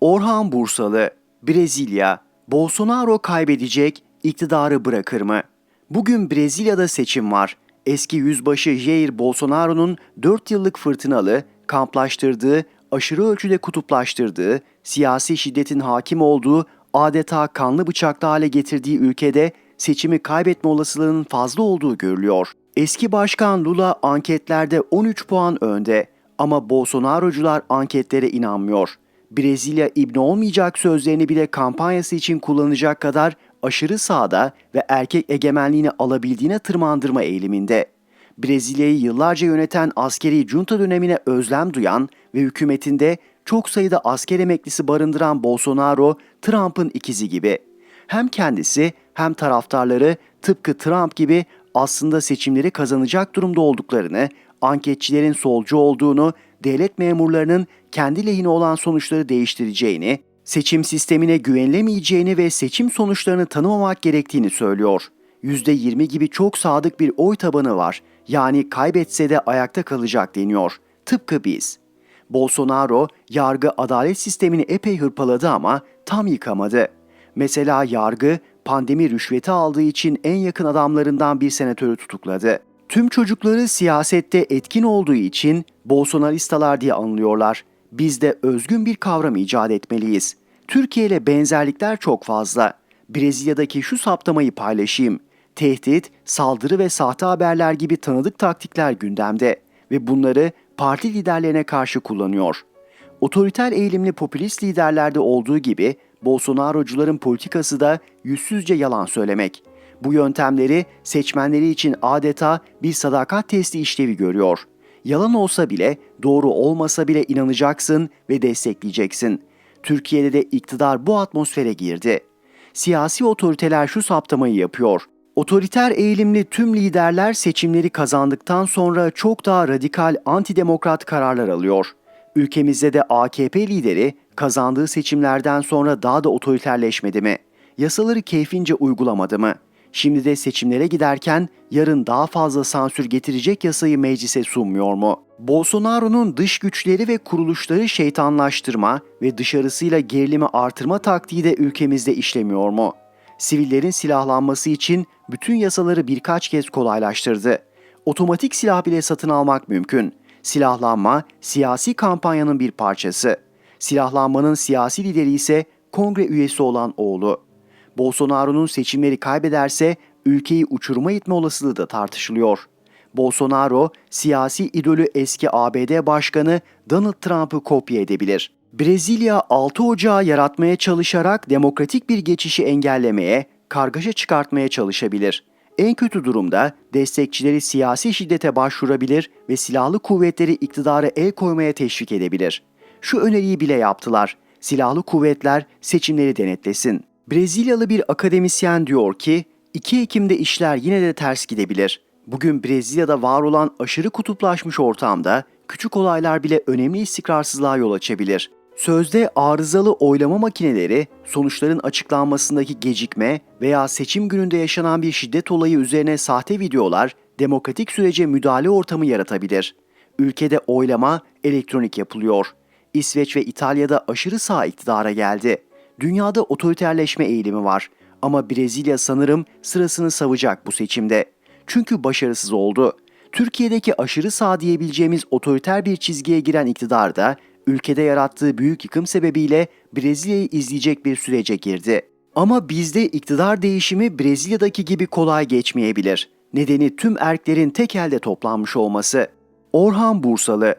Orhan Bursalı, Brezilya, Bolsonaro kaybedecek, iktidarı bırakır mı? Bugün Brezilya'da seçim var. Eski yüzbaşı Jair Bolsonaro'nun 4 yıllık fırtınalı, kamplaştırdığı, aşırı ölçüde kutuplaştırdığı, siyasi şiddetin hakim olduğu, adeta kanlı bıçaklı hale getirdiği ülkede seçimi kaybetme olasılığının fazla olduğu görülüyor. Eski başkan Lula anketlerde 13 puan önde ama Bolsonaro'cular anketlere inanmıyor. Brezilya ibne olmayacak sözlerini bile kampanyası için kullanacak kadar aşırı sağda ve erkek egemenliğini alabildiğine tırmandırma eğiliminde. Brezilya'yı yıllarca yöneten askeri junta dönemine özlem duyan ve hükümetinde çok sayıda asker emeklisi barındıran Bolsonaro, Trump'ın ikizi gibi. Hem kendisi hem taraftarları tıpkı Trump gibi aslında seçimleri kazanacak durumda olduklarını, anketçilerin solcu olduğunu, devlet memurlarının kendi lehine olan sonuçları değiştireceğini, seçim sistemine güvenilemeyeceğini ve seçim sonuçlarını tanımamak gerektiğini söylüyor. %20 gibi çok sadık bir oy tabanı var. Yani kaybetse de ayakta kalacak deniyor. Tıpkı biz. Bolsonaro yargı adalet sistemini epey hırpaladı ama tam yıkamadı. Mesela yargı pandemi rüşveti aldığı için en yakın adamlarından bir senatörü tutukladı. Tüm çocukları siyasette etkin olduğu için Bolsonaristalar diye anılıyorlar. Biz de özgün bir kavram icat etmeliyiz. Türkiye ile benzerlikler çok fazla. Brezilya'daki şu saptamayı paylaşayım. Tehdit, saldırı ve sahte haberler gibi tanıdık taktikler gündemde ve bunları parti liderlerine karşı kullanıyor. Otoriter eğilimli popülist liderlerde olduğu gibi Bolsonaro'cuların politikası da yüzsüzce yalan söylemek. Bu yöntemleri seçmenleri için adeta bir sadakat testi işlevi görüyor. Yalan olsa bile, doğru olmasa bile inanacaksın ve destekleyeceksin. Türkiye'de de iktidar bu atmosfere girdi. Siyasi otoriteler şu saptamayı yapıyor. Otoriter eğilimli tüm liderler seçimleri kazandıktan sonra çok daha radikal antidemokrat kararlar alıyor. Ülkemizde de AKP lideri kazandığı seçimlerden sonra daha da otoriterleşmedi mi? Yasaları keyfince uygulamadı mı? Şimdi de seçimlere giderken yarın daha fazla sansür getirecek yasayı meclise sunmuyor mu? Bolsonaro'nun dış güçleri ve kuruluşları şeytanlaştırma ve dışarısıyla gerilimi artırma taktiği de ülkemizde işlemiyor mu? Sivillerin silahlanması için bütün yasaları birkaç kez kolaylaştırdı. Otomatik silah bile satın almak mümkün. Silahlanma siyasi kampanyanın bir parçası. Silahlanmanın siyasi lideri ise kongre üyesi olan oğlu. Bolsonaro'nun seçimleri kaybederse ülkeyi uçuruma itme olasılığı da tartışılıyor. Bolsonaro, siyasi idolü eski ABD Başkanı Donald Trump'ı kopya edebilir. Brezilya 6 Ocağı yaratmaya çalışarak demokratik bir geçişi engellemeye, kargaşa çıkartmaya çalışabilir. En kötü durumda destekçileri siyasi şiddete başvurabilir ve silahlı kuvvetleri iktidara el koymaya teşvik edebilir. Şu öneriyi bile yaptılar. Silahlı kuvvetler seçimleri denetlesin. Brezilyalı bir akademisyen diyor ki, 2 Ekim'de işler yine de ters gidebilir. Bugün Brezilya'da var olan aşırı kutuplaşmış ortamda küçük olaylar bile önemli istikrarsızlığa yol açabilir. Sözde arızalı oylama makineleri sonuçların açıklanmasındaki gecikme veya seçim gününde yaşanan bir şiddet olayı üzerine sahte videolar demokratik sürece müdahale ortamı yaratabilir. Ülkede oylama elektronik yapılıyor. İsveç ve İtalya'da aşırı sağ iktidara geldi. Dünyada otoriterleşme eğilimi var ama Brezilya sanırım sırasını savacak bu seçimde. Çünkü başarısız oldu. Türkiye'deki aşırı sağ diyebileceğimiz otoriter bir çizgiye giren iktidar da ülkede yarattığı büyük yıkım sebebiyle Brezilya'yı izleyecek bir sürece girdi. Ama bizde iktidar değişimi Brezilya'daki gibi kolay geçmeyebilir. Nedeni tüm erklerin tek elde toplanmış olması. Orhan Bursalı